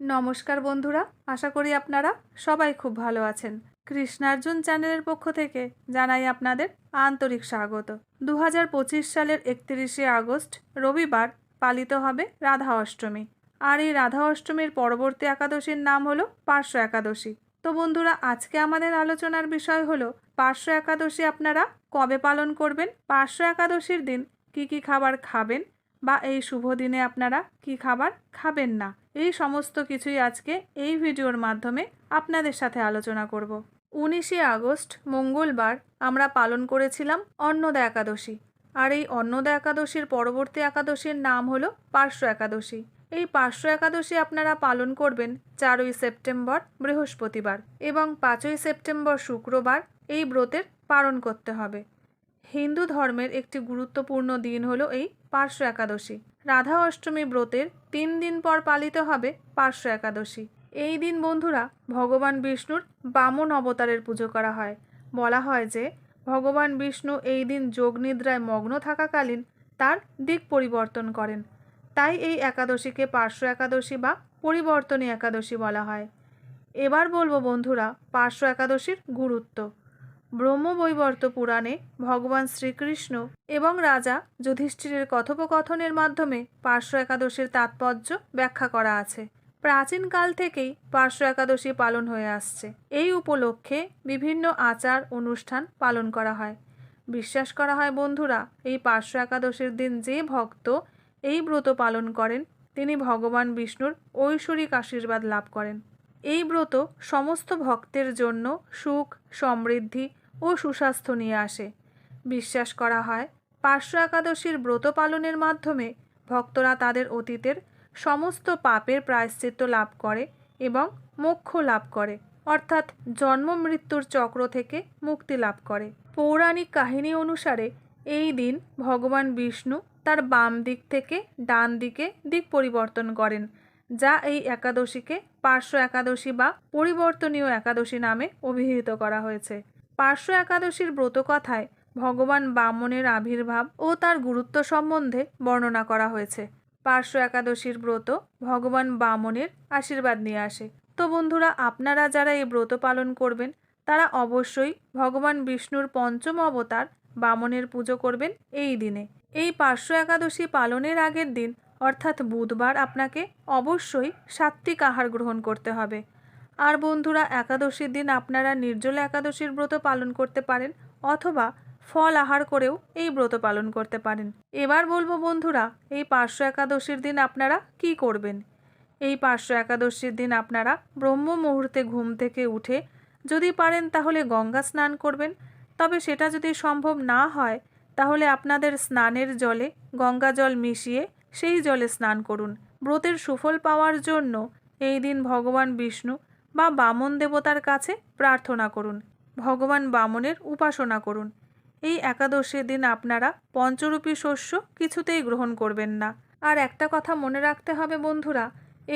নমস্কার বন্ধুরা, আশা করি আপনারা সবাই খুব ভালো আছেন। কৃষ্ণার্জুন চ্যানেলের পক্ষ থেকে জানাই আপনাদের আন্তরিক স্বাগত। দু হাজার পঁচিশ সালের একত্রিশে আগস্ট, রবিবার পালিত হবে রাধা অষ্টমী। আর এই রাধা অষ্টমীর পরবর্তী একাদশীর নাম হলো পার্শ্ব একাদশী। তো বন্ধুরা, আজকে আমাদের আলোচনার বিষয় হলো, পার্শ্ব একাদশী আপনারা কবে পালন করবেন? পার্শ্ব একাদশীর দিন কি কি খাবার খাবেন? বা এই শুভ দিনে আপনারা কি খাবার খাবেন না? এই সমস্ত কিছুই আজকে এই ভিডিওর মাধ্যমে আপনাদের সাথে আলোচনা করব। উনিশে আগস্ট, মঙ্গলবার, আমরা পালন করেছিলাম অন্নদা একাদশী। আর এই অন্নদা একাদশীর পরবর্তী একাদশীর নাম হলো পার্শ্ব একাদশী। এই পার্শ্ব একাদশী আপনারা পালন করবেন চারই সেপ্টেম্বর, বৃহস্পতিবার এবং পাঁচই সেপ্টেম্বর শুক্রবার এই ব্রতের পালন করতে হবে। হিন্দু ধর্মের একটি গুরুত্বপূর্ণ দিন হলো এই পার্শ্ব একাদশী। রাধা অষ্টমী ব্রতের তিন দিন পর পালিত হবে পার্শ্ব একাদশী। এই দিন বন্ধুরা ভগবান বিষ্ণুর বামন অবতারের পুজো করা হয়। বলা হয় যে ভগবান বিষ্ণু এই দিন যোগনিদ্রায় মগ্ন থাকাকালীন তার দিক পরিবর্তন করেন। তাই এই একাদশীকে পার্শ্ব একাদশী বা পরিবর্তনী একাদশী বলা হয়। এবার বলব বন্ধুরা পার্শ্ব একাদশীর গুরুত্ব। ব্রহ্মবৈবর্ত পুরাণে ভগবান শ্রীকৃষ্ণ এবং রাজা যুধিষ্ঠিরের কথোপকথনের মাধ্যমে পার্শ্ব একাদশীর তাৎপর্য ব্যাখ্যা করা আছে। প্রাচীনকাল থেকেই পার্শ্ব একাদশী পালন হয়ে আসছে। এই উপলক্ষে বিভিন্ন আচার অনুষ্ঠান পালন করা হয়। বিশ্বাস করা হয়, বন্ধুরা, এই পার্শ্ব একাদশীর দিন যে ভক্ত এই ব্রত পালন করেন, তিনি ভগবান বিষ্ণুর ঐশ্বরিক আশীর্বাদ লাভ করেন। এই ব্রত সমস্ত ভক্তের জন্য সুখ, সমৃদ্ধি ও সুস্বাস্থ্য নিয়ে আসে। বিশ্বাস করা হয়, পার্শ্ব একাদশীর ব্রত পালনের মাধ্যমে ভক্তরা তাদের অতীতের সমস্ত পাপের প্রায়শ্চিত্ত লাভ করে এবং মোক্ষ লাভ করে, অর্থাৎ জন্ম মৃত্যুর চক্র থেকে মুক্তি লাভ করে। পৌরাণিক কাহিনী অনুসারে এই দিন ভগবান বিষ্ণু তার বাম দিক থেকে ডান দিকে দিক পরিবর্তন করেন। যা এই একাদশীকে পার্শ্ব একাদশী বা পরিবর্তনীয় একাদশী নামে অভিহিত করা হয়েছে। পার্শ্ব একাদশীর ব্রতকথায় ভগবান বামনের আবির্ভাব ও তার গুরুত্ব সম্বন্ধে বর্ণনা করা হয়েছে। পার্শ্ব একাদশীর ব্রত ভগবান বামনের আশীর্বাদ নিয়ে আসে। তো বন্ধুরা, আপনারা যারা এই ব্রত পালন করবেন, তারা অবশ্যই ভগবান বিষ্ণুর পঞ্চম অবতার বামনের পুজো করবেন এই দিনে। এই পার্শ্ব একাদশী পালনের আগের দিন অর্থাৎ বুধবার আপনাকে অবশ্যই সাত্ত্বিক আহার গ্রহণ করতে হবে। আর বন্ধুরা, একাদশীর দিন আপনারা নির্জলা একাদশীর ব্রত পালন করতে পারেন অথবা ফল আহার করেও এই ব্রত পালন করতে পারেন। এবার বলব বন্ধুরা, এই পার্শ্ব একাদশীর দিন আপনারা কি করবেন? এই পার্শ্ব একাদশীর দিন আপনারা ব্রহ্ম মুহূর্তে ঘুম থেকে উঠে যদি পারেন তাহলে গঙ্গা স্নান করবেন। তবে সেটা যদি সম্ভব না হয়, তাহলে আপনাদের স্নানের জলে গঙ্গা জল মিশিয়ে সেই জলে স্নান করুন। ব্রতের সুফল পাওয়ার জন্য এই দিন ভগবান বিষ্ণু বা বামন দেবতার কাছে প্রার্থনা করুন। ভগবান বামনের উপাসনা করুন। এই একাদশীর দিন আপনারা পঞ্চরূপী শস্য কিছুতেই গ্রহণ করবেন না। আর একটা কথা মনে রাখতে হবে বন্ধুরা,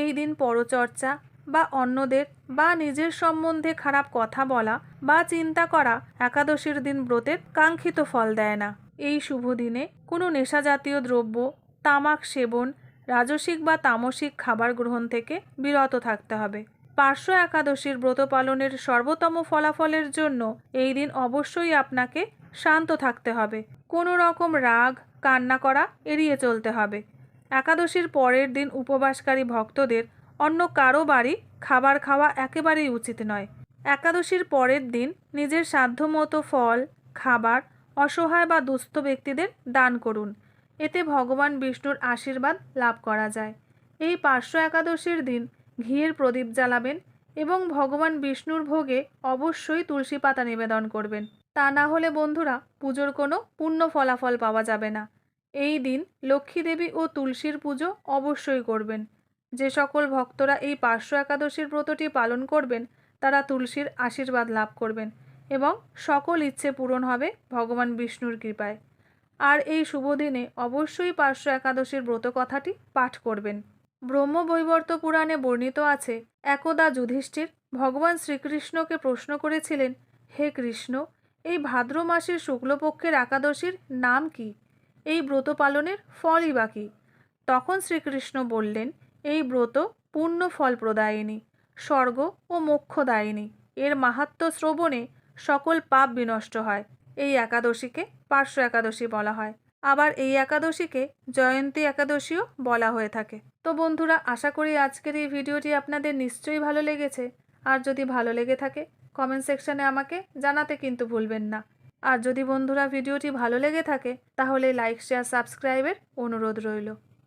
এই দিন পরচর্চা বা অন্যদের বা নিজের সম্বন্ধে খারাপ কথা বলা বা চিন্তা করা একাদশীর দিন ব্রতের কাঙ্ক্ষিত ফল দেয় না। এই শুভ দিনে কোনো নেশাজাতীয় দ্রব্য তামাক সেবন, রাজসিক বা তামসিক খাবার গ্রহণ থেকে বিরত থাকতে হবে। পার্শ্ব একাদশীর ব্রত পালনের সর্বোত্তম ফলাফলের জন্য এই দিন অবশ্যই আপনাকে শান্ত থাকতে হবে। কোনো রকম রাগ, কান্না করা এড়িয়ে চলতে হবে। একাদশীর পরের দিন উপবাসকারী ভক্তদের অন্য কারও বাড়ি খাবার খাওয়া একেবারেই উচিত নয়। একাদশীর পরের দিন নিজের সাধ্যমতো ফল, খাবার, অসহায় বা দুস্থ ব্যক্তিদের দান করুন। এতে ভগবান বিষ্ণুর আশীর্বাদ লাভ করা যায়। এই পার্শ্ব একাদশীর দিন ঘিয়ের প্রদীপ জ্বালাবেন এবং ভগবান বিষ্ণুর ভোগে অবশ্যই তুলসী পাতা নিবেদন করবেন। তা না হলে বন্ধুরা, পুজোর কোনো পূর্ণ ফলাফল পাওয়া যাবে না। এই দিন লক্ষ্মী দেবী ও তুলসীর পুজো অবশ্যই করবেন। যে সকল ভক্তরা এই পার্শ্ব একাদশীর ব্রতটি পালন করবেন, তারা তুলসীর আশীর্বাদ লাভ করবেন এবং সকল ইচ্ছে পূরণ হবে ভগবান বিষ্ণুর কৃপায়। আর এই শুভ দিনে অবশ্যই পার্শ্ব একাদশীর ব্রত কথাটি পাঠ করবেন। ব্রহ্মবৈবর্ত পুরাণে বর্ণিত আছে, একদা যুধিষ্ঠির ভগবান শ্রীকৃষ্ণকে প্রশ্ন করেছিলেন, হে কৃষ্ণ, এই ভাদ্র মাসের শুক্লপক্ষের একাদশীর নাম কি? এই ব্রত পালনের ফলই বা কী? তখন শ্রীকৃষ্ণ বললেন, এই ব্রত পূর্ণ ফল প্রদায়িনী, স্বর্গ ও মোক্ষদায়িনী এর মাহাত্ম্য শ্রবণে সকল পাপ বিনষ্ট হয়। এই একাদশীকে পার্শ্ব একাদশী বলা হয়। আবার এই একাদশীকে জয়ন্তী একাদশীও বলা হয়ে থাকে। তো বন্ধুরা, আশা করি আজকের এই ভিডিওটি আপনাদের নিশ্চয়ই ভালো লেগেছে। আর যদি ভালো লেগে থাকে কমেন্ট সেকশনে আমাকে জানাতে কিন্তু ভুলবেন না। আর যদি বন্ধুরা ভিডিওটি ভালো লেগে থাকে, তাহলে লাইক শেয়ার সাবস্ক্রাইবের অনুরোধ রইল।